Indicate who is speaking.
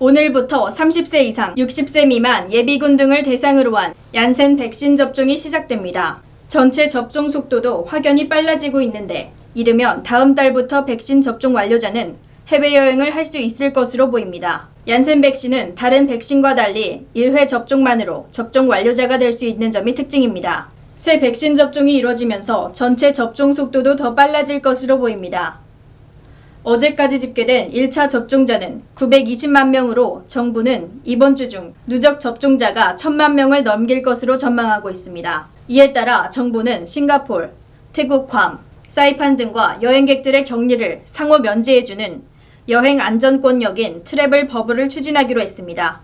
Speaker 1: 오늘부터 30세 이상, 60세 미만 예비군 등을 대상으로 한 얀센 백신 접종이 시작됩니다. 전체 접종 속도도 확연히 빨라지고 있는데 이르면 다음 달부터 백신 접종 완료자는 해외여행을 할 수 있을 것으로 보입니다. 얀센 백신은 다른 백신과 달리 1회 접종만으로 접종 완료자가 될 수 있는 점이 특징입니다. 새 백신 접종이 이뤄지면서 전체 접종 속도도 더 빨라질 것으로 보입니다. 어제까지 집계된 1차 접종자는 920만 명으로 정부는 이번 주 중 누적 접종자가 1000만 명을 넘길 것으로 전망하고 있습니다. 이에 따라 정부는 싱가폴, 태국 괌, 사이판 등과 여행객들의 격리를 상호 면제해주는 여행 안전권역인 트래블 버블을 추진하기로 했습니다.